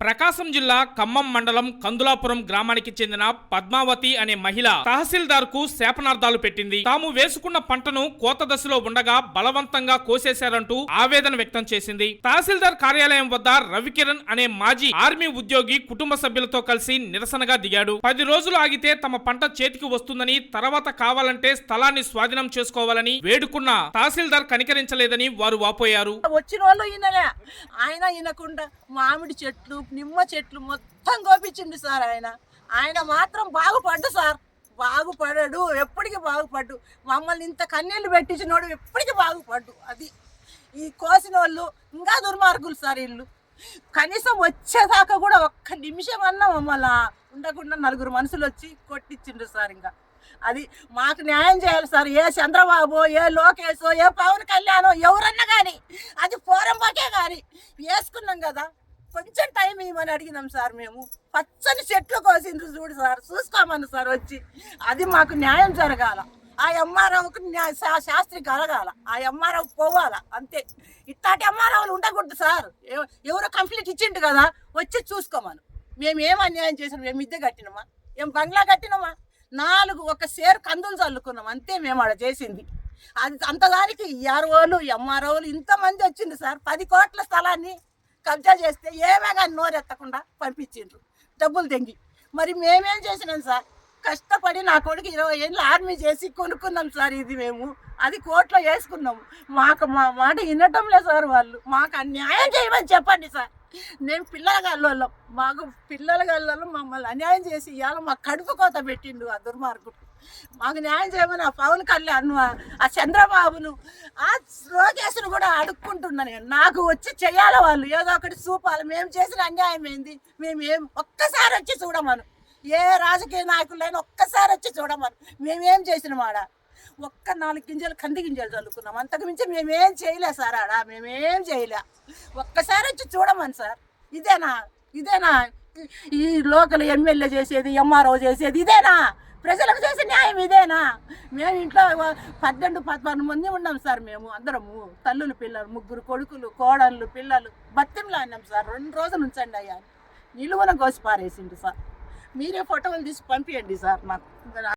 ప్రకాశం జిల్లా ఖమ్మం మండలం కందులాపురం గ్రామానికి చెందిన పద్మావతి అనే మహిళ తహసీల్దార్కు శాపనార్థాలు పెట్టింది. తాము వేసుకున్న పంటను కోత దశలో ఉండగా బలవంతంగా కోసేశారంటూ ఆవేదన వ్యక్తం చేసింది. తహసీల్దార్ కార్యాలయం వద్ద రవికిరణ్ అనే మాజీ ఆర్మీ ఉద్యోగి కుటుంబ సభ్యులతో కలిసి నిరసనగా దిగాడు. పది రోజులు ఆగితే తమ పంట చేతికి వస్తుందని తర్వాత కావాలంటే స్థలాన్ని స్వాధీనం చేసుకోవాలని వేడుకున్న తహసీల్దార్ కనికరించలేదని వారు వాపోయారు. వచ్చిన వాళ్ళు ఆయన ఈయనకుండా మామిడి చెట్లు నిమ్మ చెట్లు మొత్తం కోపించిండు సార్ ఆయన. ఆయన మాత్రం బాగుపడ్డు సార్. బాగుపడడు ఎప్పటికీ బాగుపడ్డు. మమ్మల్ని ఇంత కన్నీళ్ళు పెట్టించినోడు ఎప్పటికీ బాగుపడ్డు. అది ఈ కోసిన వాళ్ళు ఇంకా దుర్మార్గులు సార్ వీళ్ళు. కనీసం వచ్చేదాకా కూడా ఒక్క నిమిషం అన్నా మమ్మల్ని ఉండకుండా నలుగురు మనుషులు వచ్చి కొట్టించిండ్రు సార్ ఇంకా. అది మాకు న్యాయం చేయాలి సార్. ఏ చంద్రబాబు ఏ లోకేశో ఏ పవన్ కళ్యాణ్ ఎవరన్నా కానీ అది పోరంబాకే కానీ వేసుకున్నాం కదా. కొంచెం టైం ఇవ్వమని అడిగినాం సార్ మేము. పచ్చని చెట్లు కోసిండ్రు చూడు సార్ చూసుకోమని సార్ వచ్చి. అది మాకు న్యాయం జరగాల. ఆ ఎంఆర్ఓకి న్యాయ శాస్త్రి కలగాల. ఆ ఎంఆర్ఓ పోవాలా అంతే. ఇట్లాంటి ఎంఆర్ఓలు ఉండకూడదు సార్. ఎవరో కంప్లీట్ ఇచ్చిండు కదా వచ్చి చూసుకోమను. మేము ఏం అన్యాయం చేసినాం? మేము మిద్దె కట్టినామా? ఏం బంగ్లా కట్టినామా? నాలుగు ఒక సేరు కందులు చల్లుకున్నాం. అంతే మేము ఆడ చేసింది. అది అంతదానికి ఈఆర్ఓలు ఎంఆర్ఓలు ఇంతమంది వచ్చింది సార్. పది కోట్ల స్థలాన్ని కబ్జా చేస్తే ఏమే కానీ నోరెత్తకుండా పంపించిండ్రు. డబ్బులు తెంగి మరి మేమేం చేసినాం సార్? కష్టపడి నా కొడుకు ఇరవై ఏళ్ళు ఆర్మీ చేసి కొనుక్కున్నాం సార్ ఇది మేము. అది కోర్టులో వేసుకున్నాము. మాకు మా మాట వినటం లేదు సార్ వాళ్ళు. మాకు అన్యాయం చేయమని చెప్పండి సార్. నేను పిల్లల గల్లోళ్ళం మాకు పిల్లల గల్లలో మమ్మల్ని అన్యాయం చేసి ఇవాళ మా కడుపు కోత పెట్టిండు ఆ దుర్మార్గుడు. మాకు న్యాయం చేయమని ఆ పవన్ కళ్యాణ్ ఆ చంద్రబాబును ఆ లోకేష్ను కూడా అడుక్కుంటున్నాను నేను. నాకు వచ్చి చేయాలి వాళ్ళు. ఏదో ఒకటి చూపాలి. మేము చేసిన అన్యాయం ఏంది? మేము ఏం ఒక్కసారి వచ్చి చూడమను. ఏ రాజకీయ నాయకులైనా ఒక్కసారి వచ్చి చూడమను. మేమేం చేసిన ఆడ? ఒక్క నాలుగు గింజలు కంది గింజలు చల్లుకున్నాం. అంతకు మించి మేమేం చేయలే సార్ ఆడ మేమేం చేయలే. ఒక్కసారి వచ్చి చూడమని సార్. ఇదేనా? ఇదేనా? ఈ- లోకల్ ఎమ్మెల్యే చేసేది ఎంఆర్ఓ చేసేది ఇదేనా? ప్రజలకు చేసే న్యాయం ఇదేనా? మేము ఇంట్లో పద్దెండు పన్నెండు మంది ఉన్నాం సార్ మేము. అందరము తల్లులు పిల్లలు ముగ్గురు కొడుకులు కోడళ్ళు పిల్లలు బత్తింలో అన్నాం సార్. రెండు రోజులు ఉంచండి అయ్యా నిలువన కోసి పారేసిండు సార్. మీరే ఫోటోలు తీసి పంపించండి సార్ నాకు